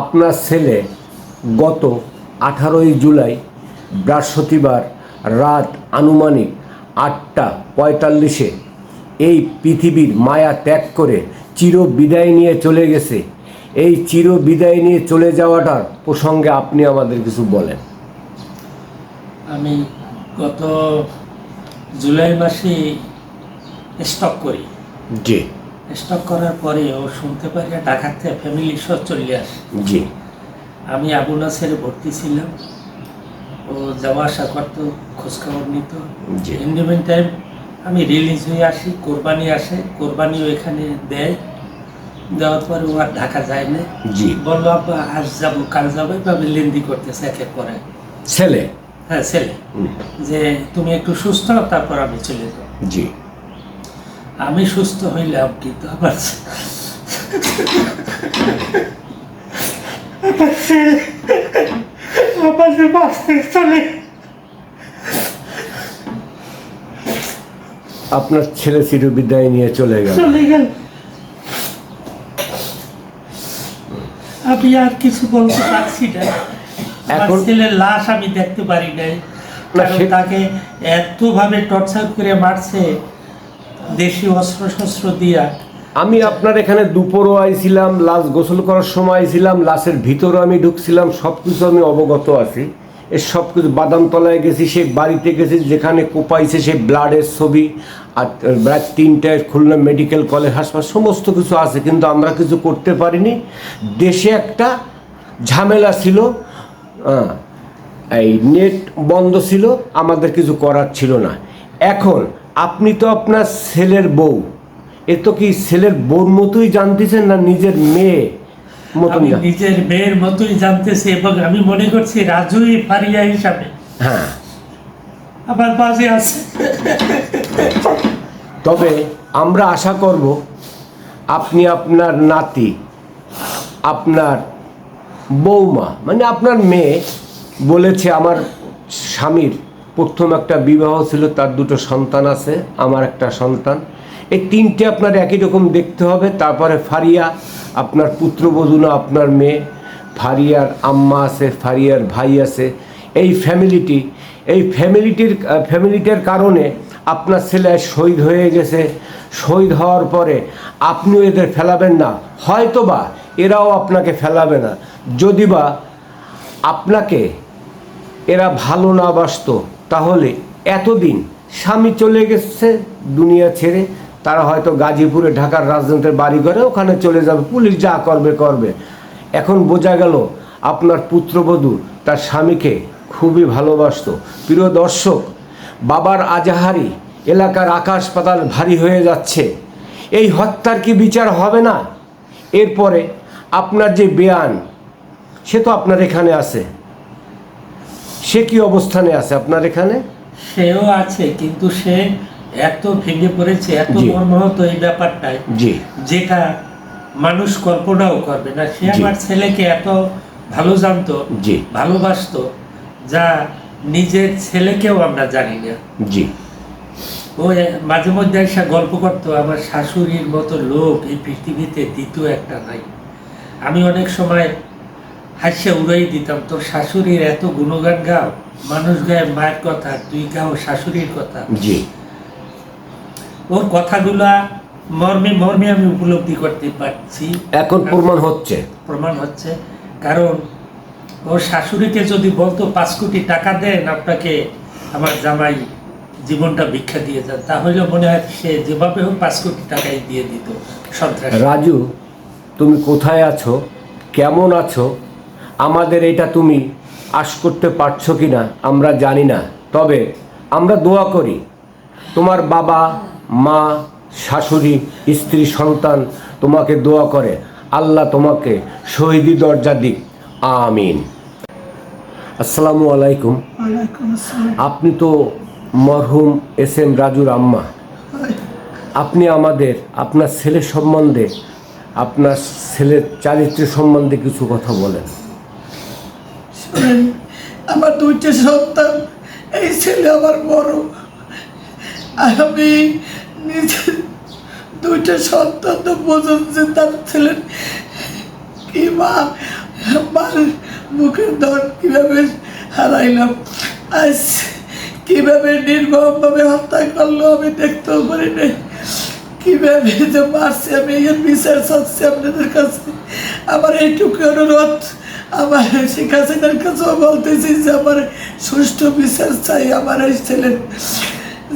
আপনার ছেলে গত আঠারোই জুলাই বৃহস্পতিবার রাত আনুমানিক আটটা পঁয়তাল্লিশে এই পৃথিবীর মায়া ত্যাগ করে চির বিদায় নিয়ে চলে গেছে। এই চির বিদায় নিয়ে চলে যাওয়াটার প্রসঙ্গে আপনি আমাদের কিছু বলেন। আমি গত জুলাই মাসে স্টক করি। জি। স্টক করার পরে ও শুনতে পারি ঢাকার থেকে ফ্যামিলি সহ চলে আসে। জি। আমি নাসেরে ভর্তি ছিলাম। ও যাওয়া আসা করতো খোঁজখবর নিত। ইন্ডিমেন টাইম আমি রিলিজ হয়ে আসি কোরবানি আসে কোরবানিও এখানে দেয়। দেওয়ার পরে ও আর ঢাকা যায় না। জি। বলল আব্বা আজ যাব কাল যাব। এভাবে লেন্দি করতেছে এক এক। করে ছেলে? হ্যাঁ ছেলে। যে তুমি একটু সুস্থ তারপর আমি চলে যাব। জি। আমি সুস্থ হইলাম কিন্তু আমার আমার যে বাঁচতে চলে। আপনার ছেলে চির বিদায় নিয়ে চলে গেল। চলে গেল। আমি আর কিছু বলতে পারছি না। এখন- ছেলের লাশ আমি দেখতে পারি নাই। কারণ তাকে এতভাবে টর্চার করে মারছে। দেশি অস্ত্র শস্ত্র দিয়া আমি আপনার এখানে দুপুরও আইছিলাম, লাশ গোসল করার সময় আইছিলাম, লাশের ভিতরে আমি ঢুকছিলাম সব কিছু আমি অবগত আছি। এ সব কিছু বাদামতলায় গেছি সেই বাড়িতে গেছি, যেখানে কোপাইছে সেই ব্লাডের ছবি, আর রাত তিনটায় খুলনা মেডিকেল কলেজ হাসপাতাল, সমস্ত কিছু আছে, কিন্তু আমরা কিছু করতে পারিনি। দেশে একটা ঝামেলা ছিল এই নেট বন্ধ ছিল, আমাদের কিছু করার ছিল না। এখন আপনি তো আপনার ছেলের বউ। এ তো কি ছেলের বউর মতোই জানতেছেন না নিজের মেয়ে মতন আমি নিজের মেয়ের মতোই জানতেছি এবং আমি মনে করছি রাজুই ফারিয়া হিসাবে। হ্যাঁ। আমার বাজে আছে। তবে আমরা আশা করব আপনি আপনার নাতি আপনার বৌমা মানে আপনার মেয়ে বলেছে আমার স্বামীর প্রথম একটা বিবাহ ছিল, তার দুটো সন্তান আছে, আমার একটা সন্তান। এই তিনটে আপনার একই রকম দেখতে হবে। তারপরে ফারিয়া, আপনার পুত্রবধূ না আপনার মেয়ে, ফারিয়ার আম্মা আছে, ফারিয়ার ভাই আছে। এই ফ্যামিলিটি এই ফ্যামিলিটির ফ্যামিলিটার কারণে আপনার ছেলে শহীদ হয়ে গেছে। শহীদ হওয়ার পরে আপনিও এদের ফেলাবেন না। হয়তো বা এরাও আপনাকে ফেলাবে না। যদি বা আপনাকে এরা ভালো না বাসতো তাহলে এতদিন স্বামী চলে গেছে দুনিয়া ছেড়ে, তারা হয়তো গাজীপুরে, ঢাকার রাজধানীর বাড়ি করে ওখানে চলে যাবে, পুলিশ যা করবে করবে। এখন বোঝা গেল আপনার পুত্রবধূ তার স্বামীকে খুবই ভালোবাসতো। প্রিয় দর্শক, বাবার আজাহারি এলাকার আকাশ পাতাল ভারী হয়ে যাচ্ছে। এই হত্যার কি বিচার হবে না? এরপরে আপনার যে বেয়ান সে তো আপনার এখানে আছে। সে কি অবস্থানে আছে আপনার এখানে? সেও আছে কিন্তু সে এত ভেঙে পড়েছে এত জি। মর্মাহত এই ব্যাপারটায় জি। যেটা মানুষ কল্পনাও করবে না। সে জি। আমার ছেলেকে এত ভালো জানতো জি। ভালোবাসতো যা নিজের ছেলেকেও আমরা জানি না। জি। ও এ- মাঝে মধ্যে এসে গল্প করতো আমার শাশুড়ির মতো লোক এই পৃথিবীতে দ্বিতীয় একটা নাই। আমি অনেক সময় হাসিয়ে উড়াই দিতাম তোর শাশুড়ির এত গুণগান গাও মানুষ গায়ে মায়ের কথা তুই গাও শাশুড়ির কথা। জি। ওর কথাগুলা মর্মে মর্মে আমি উপলব্ধি করতে পারছি। এখন প্রমাণ হচ্ছে। প্রমাণ হচ্ছে। কারণ ওর শাশুড়িকে যদি বলতো পাঁচ কোটি টাকা দেন আপনাকে আমার জামাই জীবনটা ভিক্ষা দিয়ে যান তাহলে মনে হয় সে যেভাবে হোক পাঁচ কোটি টাকাই দিয়ে দিত সন্ত্রাস। রাজু তুমি কোথায় আছো? কেমন আছো? আমাদের এটা তুমি আশ করতে পারছ কি না আমরা জানি না। তবে আমরা দোয়া করি তোমার বাবা মা শাশুড়ি স্ত্রী সন্তান তোমাকে দোয়া করে আল্লাহ তোমাকে শহীদি দরজা দিক। আমিন। আসসালামু আলাইকুম। আপনি তো মরহুম এস এম রাজুর আম্মা। আপনি আমাদের আপনার ছেলে সম্বন্ধে আপনার ছেলের চারিত্র সম্বন্ধে কিছু কথা বলেন। শোনেন আমার দুইটা সন্তান, এই ছেলে আমার বড়। আমি নিজে দুইটা সন্তান তো বোঝাচ্ছে তার ছেলের কি মা, মার মুখের ধন কীভাবে হারাইলাম, আজ কীভাবে নির্মমভাবে হত্যা করল আমি দেখতেও পারি নাই কীভাবে যে মারছে আমি, এর বিচার চাচ্ছি আপনাদের কাছে। আমার এইটুকু অনুরোধ। আমার শেখ হাসিনার কাছেও বলতেছি যে আমার সুষ্ঠু বিচার চাই, আমার এই ছেলের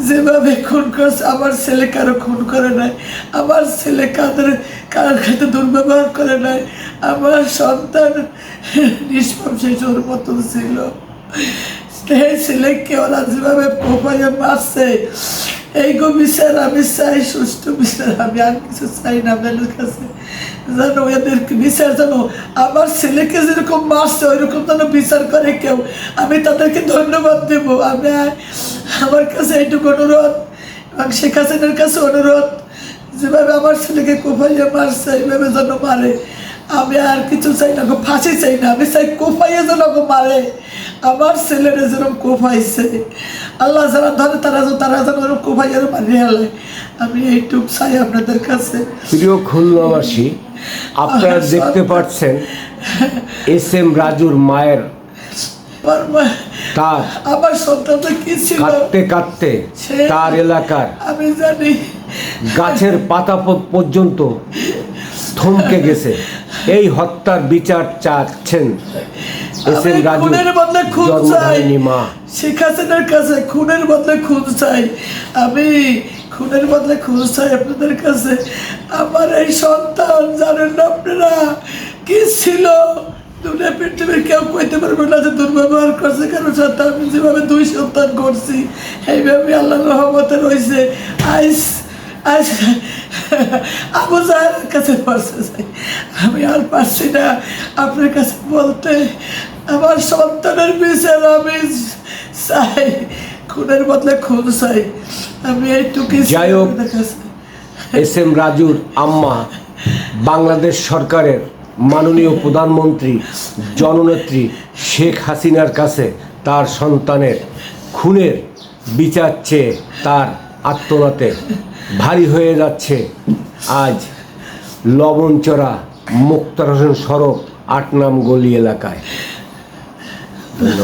যেভাবে খুন করছে, আমার ছেলে কারও খুন করে নাই, আমার ছেলে কাদের, কারোর সাথে দুর্ব্যবহার করে নাই, আমার সন্তান নিষ্পাপ শিশুর মতো ছিল। সেই ছেলেকে ওরা যেভাবে কোপাইয়ে মারছে এই গো বিচার আমি চাই সুষ্ঠু বিচার আমি আর কিছু চাই না আপনাদের কাছে। জানো এদের বিচার জানো আমার ছেলেকে যেরকম মারছে, ওইরকম যেন বিচার করে কেউ। আমি তাদেরকে ধন্যবাদ দেব, আমি আমার কাছে এইটুকু অনুরোধ, এবং শেখ হাসিনার কাছে অনুরোধ, যেভাবে আমার ছেলেকে কোপাইয়ে মারছে, এইভাবে যেন মারে। আমি আর কিছু চাই না গো, ফাঁসি চাই না, আমি চাই কোপাইয়ে যেন মারে। আমার ছেলেরা যেরকম কোপাইছে আল্লাহ যারা ধরে তারা যেন তারা যেন ওরকম কোপাইয়ে মারিয়ে হেলে আমি এইটুক চাই আপনাদের কাছে। প্রিয় খুলনাবাসী আপনারা দেখতে পাচ্ছেন এস এম রাজুর মায়ের তার আমার সন্তানটা কি ছিল? কাঁদতে কাঁদতে তার এলাকার আমি জানি। গাছের পাতা পর্যন্ত থমকে গেছে। এই হত্যার বিচার চাচ্ছেন এস এম রাজু খুনের বদলে খুন চাই। মা। শেখ হাসিনার কাছে খুনের বদলে খুন চাই। আমি খুনের বদলে খুন চাই আপনাদের কাছে। আমার এই সন্তান জানেন না আপনারা? কি ছিল? দুনিয়া পৃথিবীর কেউ কইতে পারবে না যে দুর্ব্যবহার করছে কারণ সাথে আমি যেভাবে দুই সন্তান করছি এইভাবে আল্লাহ রহমতে রয়েছে আইস আজ আবু জাহের কাছে পারছে আমি আর পারছি না আপনার কাছে বলতে। আমার সন্তানের বিচার আমি চাই খুনের বদলে খুন চাই। আমি এইটুকুই চাই যাই হোক। এস এম রাজুর আম্মা বাংলাদেশ সরকারের মাননীয় প্রধানমন্ত্রী জননেত্রী শেখ হাসিনার কাছে তার সন্তানের খুনের বিচার চেয়ে তার আত্মনাতে ভারী হয়ে যাচ্ছে। আজ লবণচড়া মুক্তার হোসেন সড়ক আট নাম গলি এলাকায়। ধন্যবাদ